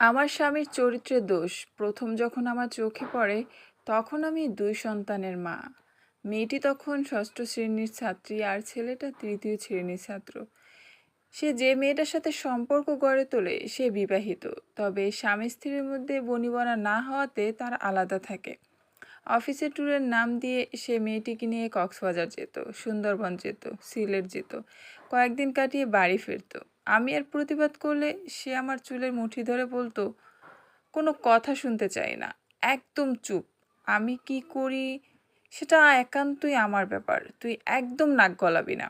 আমার স্বামীর চরিত্রে দোষ। প্রথম যখন আমার চোখে পড়ে, তখন আমি দুই সন্তানের মা। মেয়েটি তখন ষষ্ঠ শ্রেণির ছাত্রী আর ছেলেটা তৃতীয় শ্রেণির ছাত্র। সে যে মেয়েটার সাথে সম্পর্ক গড়ে তোলে, সে বিবাহিত। তবে স্বামী স্ত্রীর মধ্যে বনিবনা না হওয়াতে তার আলাদা থাকে। অফিসের ট্যুরের নাম দিয়ে সে মেয়েটিকে নিয়ে কক্সবাজার যেত, সুন্দরবন যেত, সিলেট যেত। কয়েকদিন কাটিয়ে বাড়ি ফিরতো। আমি আর প্রতিবাদ করলে সে আমার চুলের মুঠি ধরে বলতো, কোনো কথা শুনতে চাই না, একদম চুপ। আমি কি করি? সেটা একান্তই আমার ব্যাপার, তুই একদম নাক গলাবি না।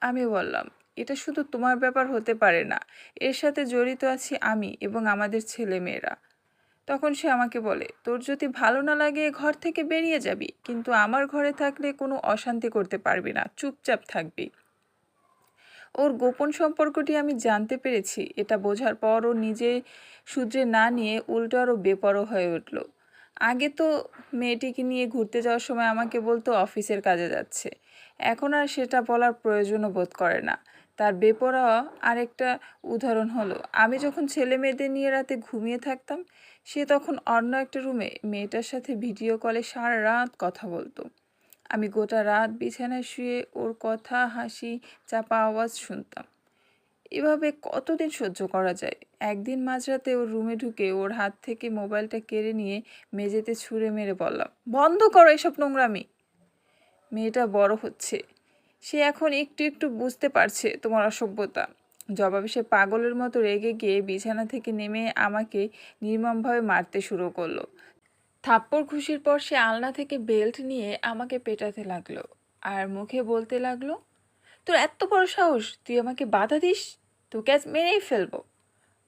আমি বললাম, এটা শুধু তোমার ব্যাপার হতে পারে না। এর সাথে জড়িত আছি আমি এবং আমাদের ছেলে মেয়েরা তখন সে আমাকে বলে, তোর যদি ভালো না লাগে ঘর থেকে বেরিয়ে যাবি, কিন্তু আমার ঘরে থাকলে কোনো অশান্তি করতে পারবি না, চুপচাপ থাকবি। ওর গোপন সম্পর্কটি আমি জানতে পেরেছি। এটা বোঝার পর ও নিজে সূত্রে না নিয়ে উল্টো আরও বেপরো হয়ে উঠল। আগে তো মেয়েটিকে নিয়ে ঘুরতে যাওয়ার সময় আমাকে বলতো অফিসের কাজে যাচ্ছে। এখন আর সেটা বলার প্রয়োজনও বোধ করে না। তার বেপরোয়া আরেকটা উদাহরণ হলো, আমি যখন ছেলে মেয়েদের নিয়ে রাতে ঘুমিয়ে থাকতাম সে তখন অন্য একটা রুমে মেয়েটার সাথে ভিডিও কলে সারা রাত কথা বলতো। আমি গোটা রাত বিছানায় শুয়ে ওর কথা, হাসি, চাপা আওয়াজ শুনতাম। এভাবে কতদিন সহ্য করা যায়? একদিন মাঝরাতে ওর রুমে ঢুকে ওর হাত থেকে মোবাইলটা কেড়ে নিয়ে মেঝেতে ছুঁড়ে মেরে বললাম, বন্ধ করো এসব নোংরামি! মেয়েটা বড় হচ্ছে। সে এখন একটু একটু বুঝতে পারছে তোমার অসভ্যতা। জবাবে সে পাগলের মতো রেগে গিয়ে বিছানা থেকে নেমে আমাকে নির্মমভাবে মারতে শুরু করল। থাপ্পড় খুশির পর সে আলনা থেকে বেল্ট নিয়ে আমাকে পেটাতে লাগল আর মুখে বলতে লাগল, তোর এত বড় সাহস, তুই আমাকে বাধা দিস? তোকে আজ মেরেই ফেলব।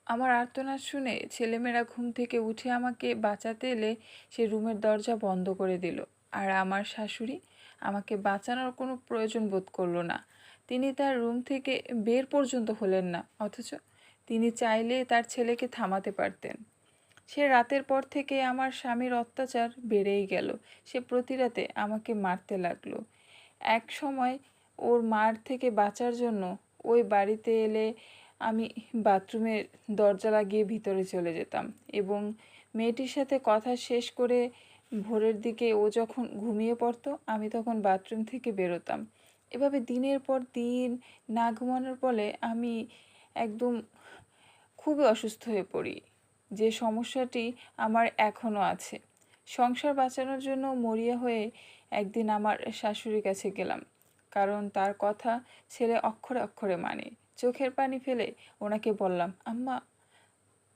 আমার আর্তনাদ শুনে ছেলেমেয়েরা ঘুম থেকে উঠে আমাকে বাঁচাতে এলে সে রুমের দরজা বন্ধ করে দিল আর আমার শাশুড়ি আমাকে বাঁচানোর কোনো প্রয়োজন বোধ করল না। তিনি তার রুম থেকে বের পর্যন্ত হলেন না, অথচ তিনি চাইলে তার ছেলেকে থামাতে পারতেন। সে রাতের পর থেকে আমার স্বামীর অত্যাচার বেড়েই গেল। সে প্রতি রাতে আমাকে মারতে লাগল। এক সময় ওর মার থেকে বাঁচার জন্য ওই বাড়িতে এলে আমি বাথরুমের দরজা লাগিয়ে ভিতরে চলে যেতাম এবং মেয়েটির সাথে কথা শেষ করে ভোরের দিকে ও যখন ঘুমিয়ে পড়তো, আমি তখন বাথরুম থেকে বেরোতাম। এভাবে দিনের পর দিন না ঘুমানোর ফলে আমি একদম খুবই অসুস্থ হয়ে পড়ি। যে সমস্যাটি আমার এখনও আছে। সংসার বাঁচানোর জন্য মরিয়া হয়ে একদিন আমার শাশুড়ির কাছে গেলাম। কারণ তার কথা ছেলে অক্ষরে অক্ষরে মানে। চোখের পানি ফেলে ওনাকে বললাম, আম্মা,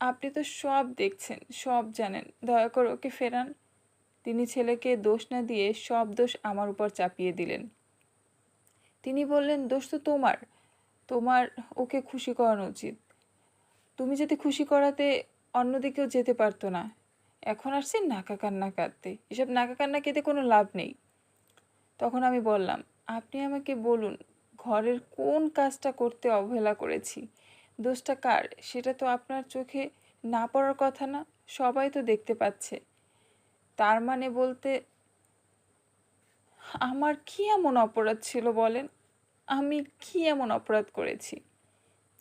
আপনি তো সব দেখছেন, সব জানেন। দয়া করে ওকে ফেরান। তিনি ছেলেকে দোষ না দিয়ে সব দোষ আমার উপর চাপিয়ে দিলেন। তিনি বললেন দোষ তো তোমার তোমার ওকে খুশি করানো উচিত। তুমি যদি খুশি করাতে অন্যদিকেও যেতে পারতো না। এখন আসছে নাকা কান্না কাঁদতে। এসব নাকা কান্না কেটে কোনো লাভ নেই। তখন আমি বললাম, আপনি আমাকে বলুন, ঘরের কোন কাজটা করতে অবহেলা করেছি? দোষটা কার? সেটা তো আপনার চোখে না পড়ার কথা না, সবাই তো দেখতে পাচ্ছে। তার মানে বলতে আমার কি এমন অপরাধ ছিল বলেন? আমি কি এমন অপরাধ করেছি?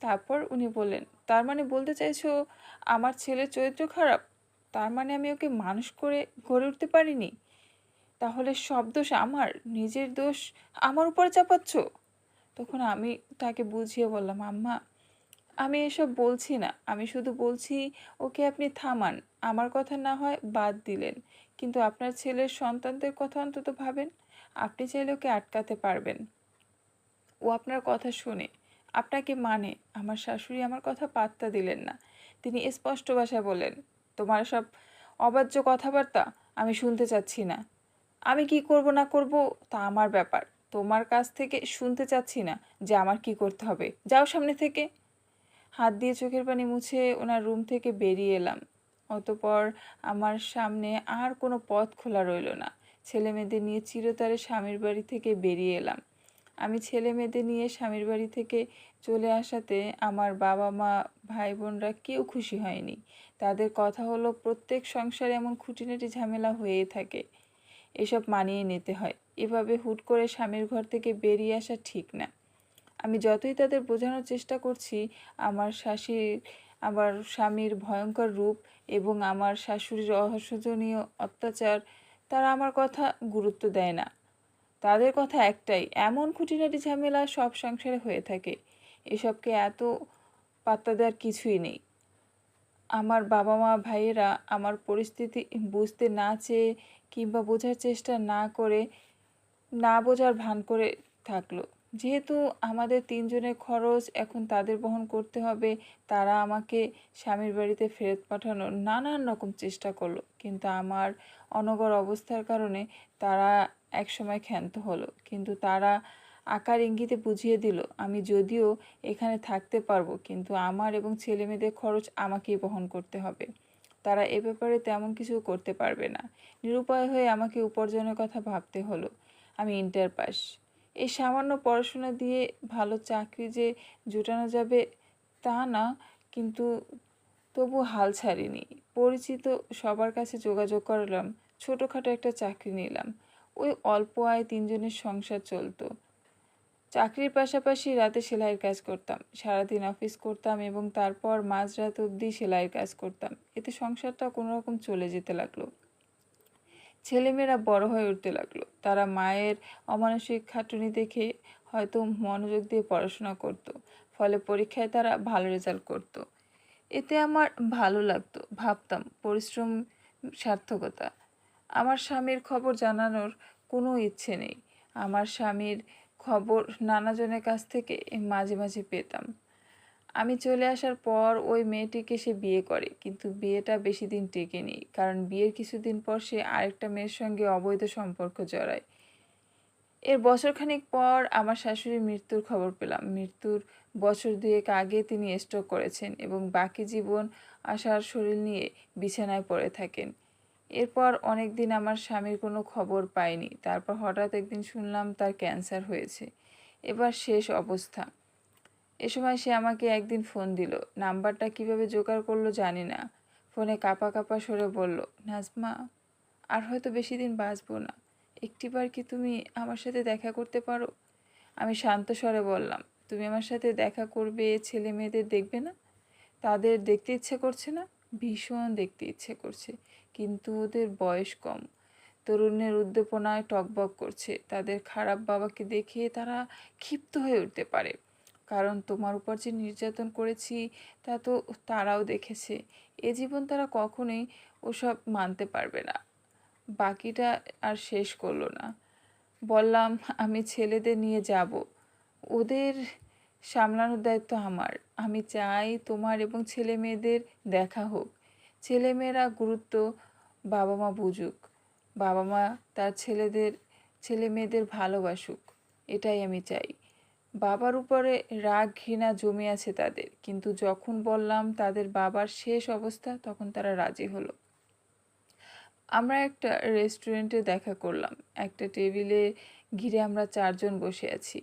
তারপর উনি বললেন, তার মানে বলতে চাইছো আমার ছেলের চরিত্র খারাপ? তার মানে আমি ওকে মানুষ করে গড়ে উঠতে পারিনি? তাহলে সব দোষ আমার? নিজের দোষ আমার উপর চাপাচ্ছ? তখন আমি তাকে বুঝিয়ে বললাম, আম্মা আমি এসব বলছি না। আমি শুধু বলছি, ওকে আপনি থামান। আমার কথা না হয় বাদ দিলেন। কিন্তু আপনার ছেলের সন্তানদের কথা অন্তত ভাবেন। আপনি চাইলে ওকে আটকাতে পারবেন। ও আপনার কথা শুনে, আপনাকে মানে আমার শাশুড়ি আমার কথা পাত্তা দিলেন না। তিনি স্পষ্ট ভাষায় বললেন, তোমার সব অবাহ্য কথাবার্তা আমি শুনতে চাচ্ছি না। আমি কি করব না করব তা আমার ব্যাপার। তোমার কাছ থেকে শুনতে চাচ্ছি না যে আমার কি করতে হবে। যাও সামনে থেকে। হাত দিয়ে চোখের পানি মুছে ওনার রুম থেকে বেরিয়ে এলাম। অতপর আমার সামনে আর কোনো পথ খোলা রইল না। ছেলে মেয়েদের নিয়ে চিরতরে স্বামীর বাড়ি থেকে বেরিয়ে এলাম। আমি ছেলে মেয়েদের নিয়ে স্বামীর বাড়ি থেকে চলে আসাতে আমার বাবা মা ভাই বোনরা কেউ খুশি হয়নি। তাদের কথা হলো প্রত্যেক সংসারে এমন খুঁটিনাটি ঝামেলা হয়েই থাকে। এসব মানিয়ে নিতে হয়। এভাবে হুট করে স্বামীর ঘর থেকে বেরিয়ে আসা ঠিক না। আমি যতই তাদের বোঝানোর চেষ্টা করছি, আমার শাশুড়ির, আমার স্বামীর ভয়ঙ্কর রূপ এবং আমার শাশুড়ির রহস্যজনীয় অত্যাচার, তারা আমার কথা গুরুত্ব দেয় না। তাদের কথা একটাই, এমন খুঁটিনাটি ঝামেলা সব সংসারে হয়ে থাকে। এসবকে এত পাত্তা দেওয়ার কিছুই নেই। আমার বাবা মা ভাইয়েরা আমার পরিস্থিতি বুঝতে না চেয়ে কিংবা বোঝার চেষ্টা না করে, না বোঝার ভান করে থাকল। যেহেতু আমাদের তিনজনের খরচ এখন তাদের বহন করতে হবে, তারা আমাকে স্বামীর বাড়িতে ফেরত পাঠানোর নানান রকম চেষ্টা করল। কিন্তু আমার অনগর অবস্থার কারণে তারা একসময় ক্ষান্ত হলো। কিন্তু তারা আকার ইঙ্গিতে বুঝিয়ে দিল, আমি যদিও এখানে থাকতে পারব, কিন্তু আমার এবং ছেলে মেয়েদের খরচ আমাকেই বহন করতে হবে। তারা এ ব্যাপারে তেমন কিছু করতে পারবে না। নিরুপায় হয়ে আমাকে উপার্জনের কথা ভাবতে হলো। আমি ইন্টার পাস এই সামান্য পড়াশোনা দিয়ে ভালো চাকরি যে জোটানো যাবে তা না, কিন্তু তবু হাল ছাড়িনি। পরিচিত সবার কাছে যোগাযোগ করলাম, ছোটোখাটো একটা চাকরি নিলাম। ওই অল্প আয় তিনজনের সংসার চলতো। চাকরির পাশাপাশি রাতে সেলাইয়ের কাজ করতাম, সারাদিন অফিস করতাম এবং তারপর মাঝরাত অবধি সেলাইয়ের কাজ করতাম। এতে সংসারটা কোনো রকম চলে যেতে লাগল। ছেলেমেয়েরা বড় হয়ে উঠতে লাগল। তারা মায়ের অমানসিক খাটুনি দেখে হয়তো মনোযোগ দিয়ে পড়াশোনা করত। ফলে পরীক্ষায় তারা ভালো রেজাল্ট করত। এতে আমার ভালো লাগতো। ভাবতাম, পরিশ্রম সার্থকতা। আমার স্বামীর খবর জানানোর কোনো ইচ্ছে নেই। আমার স্বামীর খবর নানাজনের কাছ থেকে মাঝে মাঝে পেতাম। আমি চলে আসার পর ওই মেয়েটিকে সে বিয়ে করে, কিন্তু বিয়েটা বেশি দিন টেকেনি, কারণ বিয়ের কিছুদিন পর সে আরেকটা মেয়ের সঙ্গে অবৈধ সম্পর্ক জড়ায়। এর বছরখানিক পর আমার শাশুড়ির মৃত্যুর খবর পেলাম। মৃত্যুর বছর দুয়েক আগে তিনি স্ট্রোক করেছেন এবং বাকি জীবন আসার শরীর নিয়ে বিছানায় পড়ে থাকেন। এরপর অনেক দিন আমার স্বামীর কোনো খবর পাইনি। তারপর হঠাৎ একদিন শুনলাম তার ক্যান্সার হয়েছে। এবার শেষ অবস্থা। এ সময় সে আমাকে একদিন ফোন দিল। নাম্বারটা কীভাবে জোগাড় করল জানি না। ফোনে কাপা কাপা সরে বলল, নাজমা, আর হয়তো বেশি দিন বাঁচবো না। একটিবার কি তুমি আমার সাথে দেখা করতে পারো? আমি শান্ত স্বরে বললাম, তুমি আমার সাথে দেখা করবে, ছেলে মেয়েদের দেখবে না? তাদের দেখতে ইচ্ছে করছে না? ভীষণ দেখতে ইচ্ছে করছে। কিন্তু ওদের বয়স কম। তরুণের উদ্দীপনায় টকবক করছে। তাদের খারাপ বাবাকে দেখে তারা ক্ষিপ্ত হয়ে উঠতে পারে। কারণ তোমার উপর যে নির্যাতন করেছি, তা তো তারাও দেখেছে। এ জীবন তারা কখনোই ওসব মানতে পারবে না। বাকিটা আর শেষ করল না। বললাম, আমি ছেলেদের নিয়ে যাব। ওদের সামলানোর দায়িত্ব আমার। আমি চাই তোমার এবং ছেলে মেয়েদের দেখা হোক। ছেলেমেয়েরা গুরুত্ব বাবা মা বুঝুক। বাবা মা তার ছেলেদের ছেলে মেয়েদের ভালোবাসুক। এটাই আমি চাই। বাবার উপরে রাগ ঘৃণা জমে আছে তাদের। কিন্তু যখন বললাম তাদের বাবার শেষ অবস্থা, তখন তারা রাজি হলো। আমরা একটা রেস্টুরেন্টে দেখা করলাম। একটা টেবিলে ঘিরে আমরা চারজন বসে আছি।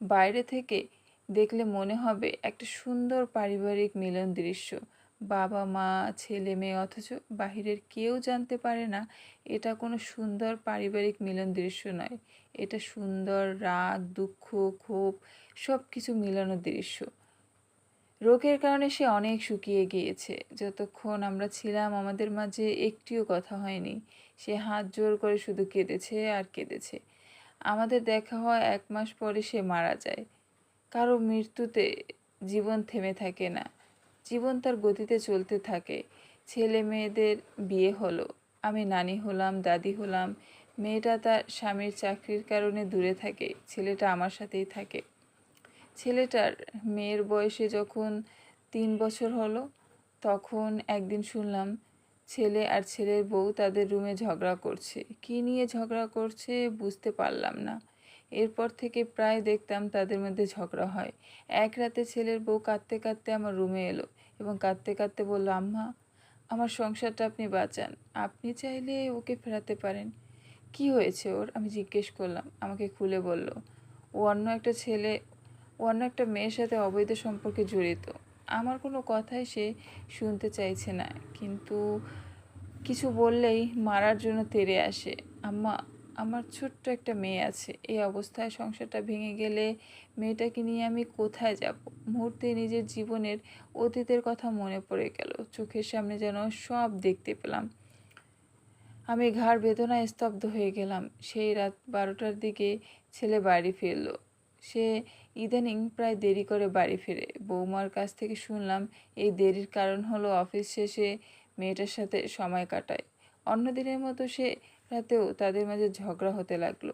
বাইরে থেকে দেখলে মনে হবে একটা সুন্দর পারিবারিক মিলন দৃশ্য। বাবা, মা, ছেলে, মেয়ে, অথচ বাহিরের কেউ জানতে পারে না, এটা কোনো সুন্দর পারিবারিক মিলন দৃশ্য নয়। এটা সুন্দর রাগ, দুঃখ, ক্ষোভ সব কিছু মিলানো দৃশ্য। রোগের কারণে সে অনেক শুকিয়ে গিয়েছে। যতক্ষণ আমরা ছিলাম, আমাদের মাঝে একটিও কথা হয়নি। সে হাত জোর করে শুধু কেঁদেছে আর কেঁদেছে। আমাদের দেখা হয় এক মাস পরে সে মারা যায়। কারও মৃত্যুতে জীবন থেমে থাকে না। জীবন তার গতিতে চলতে থাকে। ছেলে মেয়েদের বিয়ে হলো। আমি নানি হলাম, দাদি হলাম। মেয়েটা তার স্বামীর চাকরির কারণে দূরে থাকে। ছেলেটা আমার সাথেই থাকে। ছেলেটার মেয়ের বয়সে যখন তিন বছর হলো, তখন একদিন শুনলাম, ছেলে আর ছেলের বউ তাদের রুমে ঝগড়া করছে। কী নিয়ে ঝগড়া করছে বুঝতে পারলাম না। এরপর থেকে প্রায় দেখতাম তাদের মধ্যে ঝগড়া হয়। এক রাতে ছেলের বউ কাঁদতে কাঁদতে আমার রুমে এলো এবং কাঁদতে কাঁদতে বলল, আম্মা, আমার সংসারটা আপনি বাঁচান। আপনি চাইলে ওকে ফেরাতে পারেন। কি হয়েছে ওর? আমি জিজ্ঞেস করলাম। আমাকে খুলে বলল, ও অন্য একটা ছেলে, ও অন্য একটা মেয়ের সাথে অবৈধ সম্পর্কে জড়িত। আমার কোনো কথাই সে শুনতে চাইছে না। কিন্তু কিছু বললেই মারার জন্য তেরে আসে। আম্মা আমার ছোট্ট একটা মেয়ে আছে। এই অবস্থায় সংসারটা ভেঙে গেলে মেয়েটাকে নিয়ে আমি কোথায় যাব? মুহূর্তে নিজের জীবনের অতীতের কথা মনে পড়ে গেল। চোখের সামনে যেন সব দেখতে পেলাম। আমি ঘাড় বেদনায় স্তব্ধ হয়ে গেলাম। সেই রাত বারোটার দিকে ছেলে বাড়ি ফিরল। সে ইদানিং প্রায় দেরি করে বাড়ি ফেরে। বৌমার কাছ থেকে শুনলাম এই দেরির কারণ হলো অফিস শেষে মেয়েটার সাথে সময় কাটায়। অন্য দিনের মতো সে রাতেও তাদের মাঝে ঝগড়া হতে লাগল।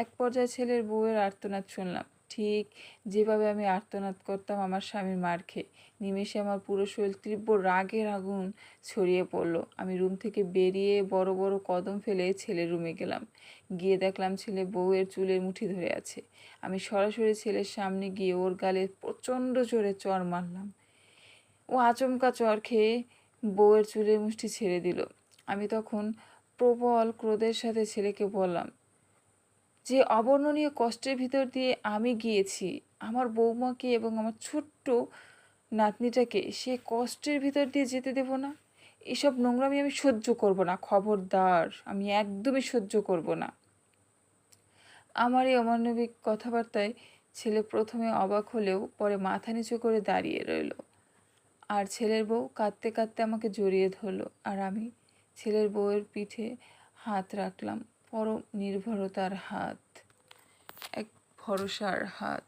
এক পর্যায়ে ছেলের বউয়ের আর্তনাদ শুনলাম। ঠিক যেভাবে আমি আর্তনাদ করতাম আমার স্বামীর মার খেয়ে। নিমেষে আমার পুরো শরীর তীব্র রাগের আগুন ছড়িয়ে পড়ল। আমি রুম থেকে বেরিয়ে বড় বড় কদম ফেলে ছেলের রুমে গেলাম। গিয়ে দেখলাম ছেলে বউয়ের চুলের মুঠি ধরে আছে। আমি সরাসরি ছেলের সামনে গিয়ে ওর গালে প্রচণ্ড জোরে চর মারলাম। ও আচমকা চর খেয়ে বউয়ের চুলের মুষ্টি ছেড়ে দিল। আমি তখন প্রবল, ক্রোধের সাথে ছেলেকে বললাম, যে অবর্ণনীয় কষ্টের ভিতর দিয়ে আমি গিয়েছি, আমার বৌমাকে এবং আমার ছোট্ট নাতনিটাকে সে কষ্টের ভিতর দিয়ে যেতে দেব না? এসব নোংরামি আমি সহ্য করব না, খবরদার, আমি একদমই সহ্য করব না। আমার এই অমানবিক কথাবার্তায় ছেলে প্রথমে অবাক হলেও পরে মাথা নিচু করে দাঁড়িয়ে রইল। আর ছেলের বউ কাঁদতে কাঁদতে আমাকে জড়িয়ে ধরলো, আর আমি ছেলের বউয়ের পিঠে হাত রাখলাম। পরম নির্ভরতার হাত এক ভরসার হাত।